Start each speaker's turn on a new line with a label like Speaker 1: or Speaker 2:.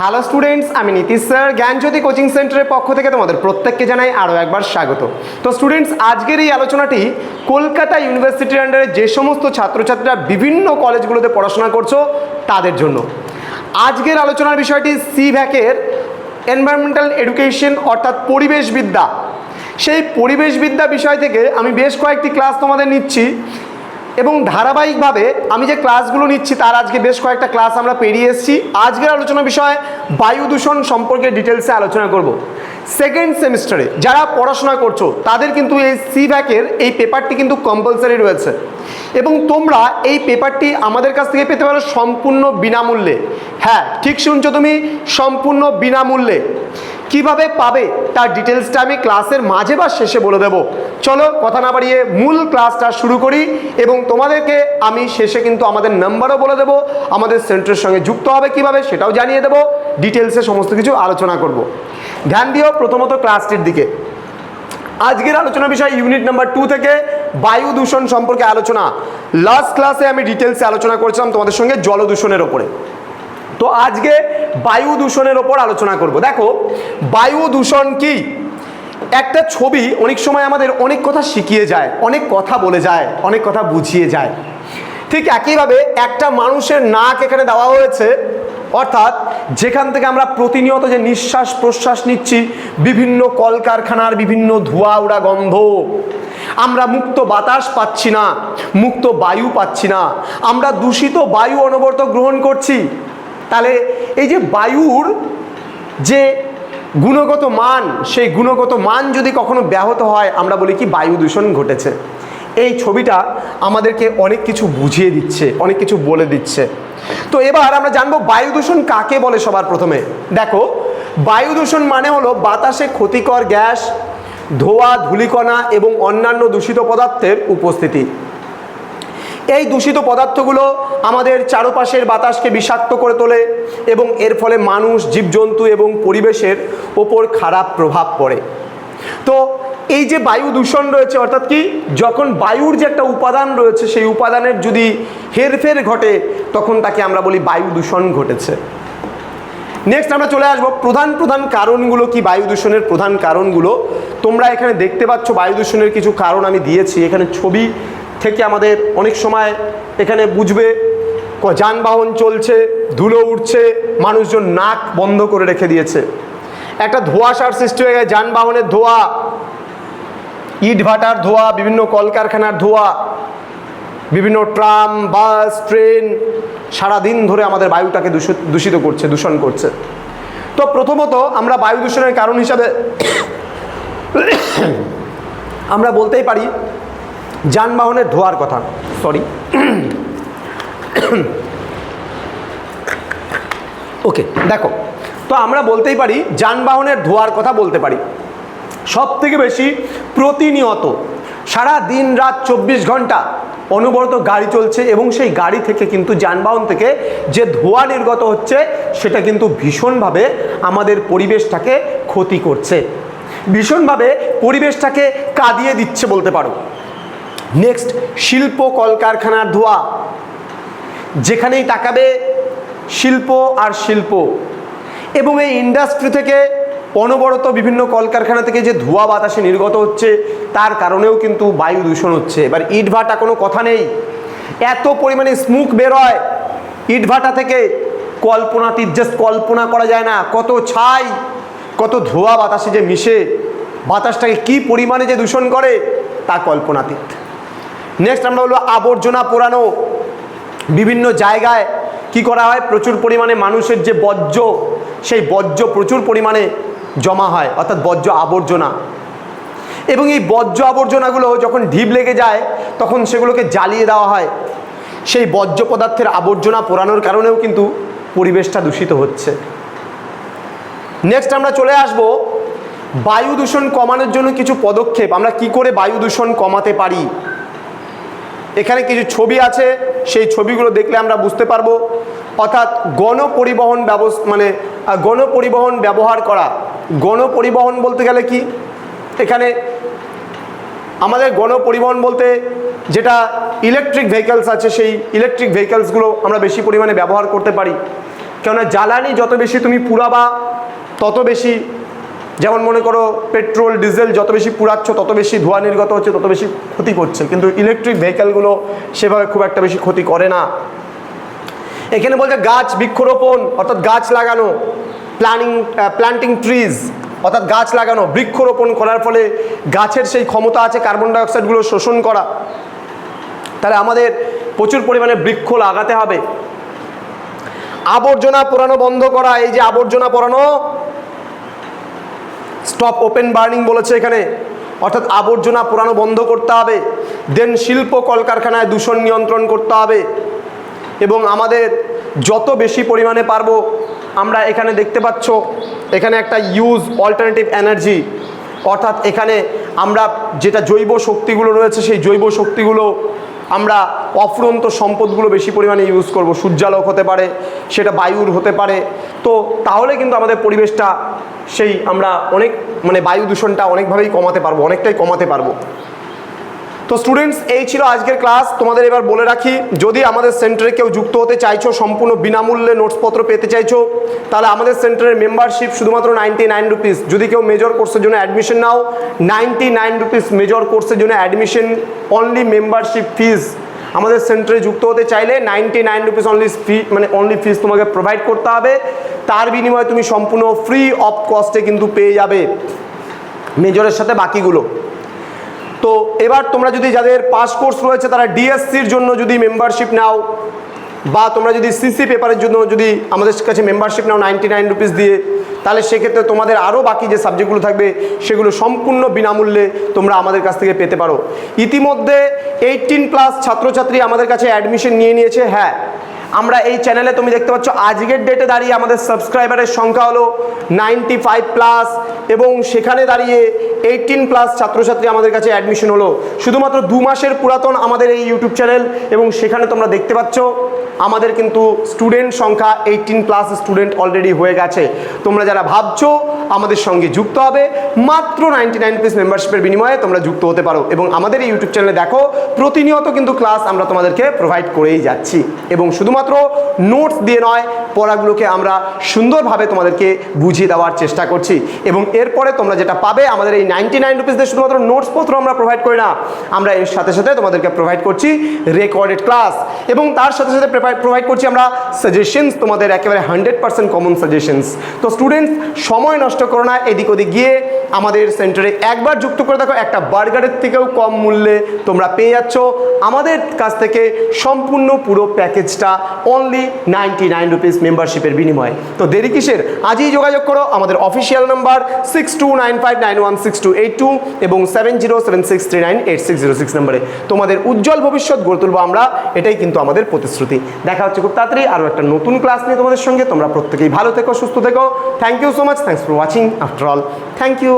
Speaker 1: Hello students আমি Nitish sir. জ্ঞানজ্যোতি coaching সেন্টারের পক্ষ থেকে তোমাদের প্রত্যেককে জানাই আরও একবার স্বাগত। তো স্টুডেন্টস আজকের এই আলোচনাটি কলকাতা ইউনিভার্সিটির আন্ডারে যে সমস্ত ছাত্রছাত্রীরা বিভিন্ন কলেজগুলোতে পড়াশোনা করছ, তাদের জন্য। আজকের আলোচনার বিষয়টি সি ভ্যাকের এনভায়রনমেন্টাল এডুকেশন অর্থাৎ পরিবেশবিদ্যা সেই পরিবেশবিদ্যা বিষয় থেকে আমি বেশ কয়েকটি ক্লাস তোমাদের নিচ্ছি। এবং ধারাবাহিকভাবে আমি যে ক্লাসগুলো নিচ্ছি, তার আজকে বেশ কয়েকটা ক্লাস আমরা পেরিয়ে এসেছি। আজকের আলোচনা বিষয় বায়ু দূষণ সম্পর্কে ডিটেলসে আলোচনা করব। সেকেন্ড সেমিস্টারে যারা পড়াশোনা করছ, তাদের কিন্তু এই সি ভ্যাকের এই পেপারটি কিন্তু কম্পালসারি রয়েছে। এবং তোমরা এই পেপারটি আমাদের কাছ থেকে পেতে পারো সম্পূর্ণ বিনামূল্যে। হ্যাঁ ঠিক শুনছো তুমি? সম্পূর্ণ বিনামূল্যে। কীভাবে পাবে তার ডিটেলসটা আমি ক্লাসের মাঝে বা শেষে বলে দেব। চলো কথা না বাড়িয়ে মূল ক্লাসটা শুরু করি এবং তোমাদেরকে আমি শেষে কিন্তু আমাদের নাম্বারও বলে দেব, আমাদের সেন্টারের সঙ্গে যুক্ত হবে কীভাবে সেটাও জানিয়ে দেবো, ডিটেলসে সমস্ত কিছু আলোচনা করব। ধ্যান দিও প্রথমত ক্লাসটির দিকে। আজকের আলোচনা বিষয় ইউনিট নাম্বার টু থেকে বায়ু দূষণ সম্পর্কে আলোচনা। লাস্ট ক্লাসে আমি ডিটেলসে আলোচনা করেছিলাম তোমাদের সঙ্গে জল দূষণের ওপরে। তো আজকে বায়ু দূষণের ওপর আলোচনা করব। দেখো, বায়ু দূষণ কি? একটা ছবি অনেক সময় আমাদের অনেক কথা শিখিয়ে যায়, অনেক কথা বলে যায়, অনেক কথা বুঝিয়ে যায়। ঠিক একইভাবে একটা মানুষের নাক এখানে দেওয়া হয়েছে, অর্থাৎ যেখান থেকে আমরা প্রতিনিয়ত যে নিঃশ্বাস প্রশ্বাস নিচ্ছি, বিভিন্ন কলকারখানার বিভিন্ন ধোঁয়া উড়া গন্ধ, আমরা মুক্ত বাতাস পাচ্ছি না, মুক্ত বায়ু পাচ্ছি না, আমরা দূষিত বায়ু অনবরত গ্রহণ করছি তাহলে এই যে বায়ুর যে গুণগত মান, সেই গুণগত মান যদি কখনো ব্যাহত হয়, আমরা বলি কি বায়ু দূষণ ঘটেছে। এই ছবিটা আমাদেরকে অনেক কিছু বুঝিয়ে দিচ্ছে, অনেক কিছু বলে দিচ্ছে। তো এবার আমরা জানব বায়ু দূষণ কাকে বলে সবার প্রথমে। দেখো, বায়ু দূষণ মানে হলো বাতাসে ক্ষতিকর গ্যাস, ধোঁয়া, ধূলিকণা এবং অন্যান্য দূষিত পদার্থের উপস্থিতি। এই দূষিত পদার্থগুলো আমাদের চারপাশের বাতাসকে বিষাক্ত করে তোলে এবং এর ফলে মানুষ, জীবজন্তু এবং পরিবেশের ওপর খারাপ প্রভাব পড়ে। তো এই যে বায়ু দূষণ রয়েছে, অর্থাৎ কি যখন বায়ুর যে একটা উপাদান রয়েছে, সেই উপাদানের যদি হেরফের ঘটে, তখন তাকে আমরা বলি বায়ু দূষণ ঘটেছে। নেক্সট আমরা চলে আসব প্রধান প্রধান কারণগুলো কি বায়ু দূষণের প্রধান কারণগুলো। তোমরা এখানে দেখতে পাচ্ছ বায়ু দূষণের কিছু কারণ আমি দিয়েছি। এখানে ছবি থেকে আমাদের অনেক সময় এখানে বুঝবে যানবাহন চলছে, ধুলো উঠছে, মানুষজন নাক বন্ধ করে রেখে দিয়েছে। একটা ধোঁয়াশার সৃষ্টি হয়ে গেছে, যানবাহনের ধোঁয়া, ইট ভাটার ধোঁয়া, বিভিন্ন কলকারখানার ধোঁয়া, বিভিন্ন ট্রাম, বাস, ট্রেন, সারাদিন ধরে আমাদের বায়ুটাকে দূষিত করছে, দূষণ করছে। তো প্রথমত আমরা বায়ু দূষণের কারণ হিসাবে আমরা বলতেই পারি যানবাহনের ধোয়ার কথা। সরি ওকে দেখো তো আমরা বলতেই পারি যানবাহনের ধোয়ার কথা বলতে পারি। সব থেকে বেশি প্রতিনিয়ত সারা দিন রাত চব্বিশ ঘণ্টা অনবরত গাড়ি চলছে এবং সেই গাড়ি থেকে কিন্তু যানবাহন থেকে যে ধোঁয়া নির্গত হচ্ছে সেটা কিন্তু ভীষণভাবে আমাদের পরিবেশটাকে ক্ষতি করছে। ভীষণভাবে পরিবেশটাকে কাঁদিয়ে দিচ্ছে বলতে পারো। নেক্সট শিল্প কলকারখানার ধোঁয়া। যেখানেই তাকাবে শিল্প আর শিল্প। এবং এই ইন্ডাস্ট্রি থেকে অনবরত বিভিন্ন কলকারখানা থেকে যে ধোঁয়া বাতাসে নির্গত হচ্ছে, তার কারণেও কিন্তু বায়ু দূষণ হচ্ছে। এবার ইটভাটা কোনো কথা নেই। এত পরিমাণে স্মুক বেরোয় ইটভাটা থেকে কল্পনাতীত জাস্ট কল্পনা করা যায় না। কত ছাই, কত ধোঁয়া বাতাসে যে মিশে। বাতাসটাকে কি পরিমাণে যে দূষণ করে, তা কল্পনাতীত নেক্সট আমরা বলব আবর্জনা পোড়ানো। বিভিন্ন জায়গায় কি করা হয়? প্রচুর পরিমাণে মানুষের যে বর্জ্য, সেই বর্জ্য প্রচুর পরিমাণে জমা হয়, অর্থাৎ বর্জ্য আবর্জনা। এবং এই বর্জ্য আবর্জনাগুলো যখন ঢিপ লেগে যায়, তখন সেগুলোকে জ্বালিয়ে দেওয়া হয়। সেই বর্জ্য পদার্থের আবর্জনা পোড়ানোর কারণেও কিন্তু পরিবেশটা দূষিত হচ্ছে। নেক্সট আমরা চলে আসব। বায়ু দূষণ কমানোর জন্য কিছু পদক্ষেপ। আমরা কি করে বায়ু দূষণ কমাতে পারি? এখানে কিছু ছবি আছে, সেই ছবিগুলো দেখলে আমরা বুঝতে পারব। অর্থাৎ গণপরিবহন ব্যবস্থা মানে গণপরিবহন ব্যবহার করা। গণপরিবহন বলতে গেলে কি? এখানে আমাদের গণপরিবহন বলতে যেটা ইলেকট্রিক ভেহিকলস আছে, সেই ইলেকট্রিক ভেহিকলসগুলো আমরা বেশি পরিমাণে ব্যবহার করতে পারি। কেননা জ্বালানি যত বেশি তুমি পুরাবা, তত বেশি যেমন মনে করো, পেট্রোল, ডিজেল যত বেশি পুরাচ্ছ তত বেশি ধোঁয়া নির্গত হচ্ছে, তত বেশি ক্ষতি করছে। কিন্তু ইলেকট্রিক ভেহিক্যালগুলো সেভাবে খুব একটা বেশি ক্ষতি করে না। এখানে বলছে গাছ বৃক্ষরোপণ, অর্থাৎ গাছ লাগানো প্ল্যানিং প্ল্যান্টিং ট্রিজ অর্থাৎ গাছ লাগানো, বৃক্ষরোপণ করার ফলে গাছের সেই ক্ষমতা আছে কার্বন ডাইঅক্সাইডগুলো শোষণ করা। তাহলে আমাদের প্রচুর পরিমাণে বৃক্ষ লাগাতে হবে। আবর্জনা পোড়ানো বন্ধ করা, এই যে আবর্জনা পোড়ানো স্টপ ওপেন বার্নিং বলেছে এখানে। অর্থাৎ আবর্জনা পুরানো বন্ধ করতে হবে। দেন শিল্প কলকারখানায় দূষণ নিয়ন্ত্রণ করতে হবে। এবং আমাদের যত বেশি পরিমাণে পারব, আমরা এখানে দেখতে পাচ্ছ, এখানে একটা ইউজ অল্টারনেটিভ এনার্জি অর্থাৎ এখানে আমরা যেটা জৈব শক্তিগুলো রয়েছে, সেই জৈব শক্তিগুলো আমরা অফুরন্ত সম্পদগুলো বেশি পরিমাণে ইউজ করব। সূর্যালোক হতে পারে, সেটা বায়ুর হতে পারে। তো তাহলে কিন্তু আমাদের পরিবেশটা সেই আমরা অনেক মানে বায়ু দূষণটা অনেকভাবেই কমাতে পারব, অনেকটাই কমাতে পারব। তো স্টুডেন্টস এই ছিল আজকের ক্লাস তোমাদের এবার বলে রাখি, যদি আমাদের সেন্টারে কেউ যুক্ত হতে চাইছো, সম্পূর্ণ বিনামূল্যে নোটসপত্র পেতে চাইছো, তাহলে আমাদের সেন্টারের মেম্বারশিপ শুধুমাত্র নাইনটি নাইন রুপিস যদি কেউ মেজর কোর্সের জন্য অ্যাডমিশন নাও নাইনটি নাইন রুপিস মেজর কোর্সের জন্য অ্যাডমিশন অনলি মেম্বারশিপ ফিস আমাদের সেন্টারে যুক্ত হতে চাইলে ninety nine rupees only fee মানে অনলি ফিস তোমাকে প্রোভাইড করতে হবে। তার বিনিময়ে তুমি সম্পূর্ণ ফ্রি অফ কস্টে কিন্তু পেয়ে যাবে মেজরের সাথে বাকিগুলো। তো এবার তোমরা যদি যাদের পাস কোর্স রয়েছে, তারা ডিএসসির জন্য যদি মেম্বারশিপ নাও, বা তোমরা যদি সিসি পেপারের জন্য যদি আমাদের কাছে মেম্বারশিপ নাও নাইনটি নাইন রুপিস দিয়ে তাহলে সেক্ষেত্রে তোমাদের আরও বাকি যে সাবজেক্টগুলো থাকবে, সেগুলো সম্পূর্ণ বিনামূল্যে তোমরা আমাদের কাছ থেকে পেতে পারো। ইতিমধ্যে এইটিন প্লাস ছাত্রছাত্রী আমাদের কাছে অ্যাডমিশন নিয়ে নিয়েছে হ্যাঁ। আমরা এই চ্যানেলে তুমি দেখতে পাচ্ছ, আজকের ডেটে দাঁড়িয়ে আমাদের সাবস্ক্রাইবারের সংখ্যা হলো নাইনটি ফাইভ প্লাস এবং সেখানে দাঁড়িয়ে এইটিন প্লাস ছাত্রছাত্রী আমাদের কাছে অ্যাডমিশন হলো। শুধুমাত্র দু মাসের পুরাতন আমাদের এই ইউটিউব চ্যানেল এবং সেখানে তোমরা দেখতে পাচ্ছ, আমাদের কিন্তু স্টুডেন্ট সংখ্যা এইটিন প্লাস স্টুডেন্ট অলরেডি হয়ে গেছে। তোমরা যারা ভাবছ আমাদের সঙ্গে যুক্ত হবে। মাত্র নাইনটি নাইন পিস মেম্বারশিপের বিনিময়ে তোমরা যুক্ত হতে পারো এবং আমাদের এই ইউটিউব চ্যানেলে দেখো, প্রতিনিয়ত কিন্তু ক্লাস আমরা তোমাদেরকে প্রোভাইড করেই যাচ্ছি। এবং শুধুমাত্র নোটস দিয়ে নয় পড়াগুলোকে আমরা সুন্দরভাবে তোমাদেরকে বুঝিয়ে দেওয়ার চেষ্টা করছি। এবং এরপরে তোমরা যেটা পাবে, আমাদের এই নাইনটি নাইন রুপিস দিয়ে শুধুমাত্র নোটসপত্র আমরা প্রোভাইড করি না, আমরা এর সাথে সাথে তোমাদেরকে প্রোভাইড করছি রেকর্ডেড ক্লাস এবং তার সাথে সাথে প্রোভাইড করছি আমরা সাজেশনস তোমাদের একেবারে হান্ড্রেড পার্সেন্ট কমন সাজেশনস তো স্টুডেন্টস সময় নষ্ট করো না, এদিক ওদিক গিয়ে আমাদের সেন্টারে একবার যুক্ত করে দেখো, একটা বার্গারের থেকেও কম মূল্যে তোমরা পেয়ে যাচ্ছ। আমাদের কাছ থেকে সম্পূর্ণ পুরো প্যাকেজটা অনলি নাইনটি নাইন রুপিস মেম্বারশিপের বিনিময়ে। তো দেরি কিসের? আজই যোগাযোগ করো, আমাদের official number six two nine five nine one six two eight two এবং seven zero seven six three nine eight six zero six নাম্বারে তোমাদের উজ্জ্বল ভবিষ্যৎ গড়ে তুলবো আমরা, এটাই কিন্তু আমাদের প্রতিশ্রুতি। দেখা হচ্ছে খুব তাড়াতাড়ি আরও একটা নতুন ক্লাস নিয়ে তোমাদের সঙ্গে। তোমরা প্রত্যেকেই ভালো থেকো, সুস্থ থেকো। Thank you so much thanks for watching after all thank you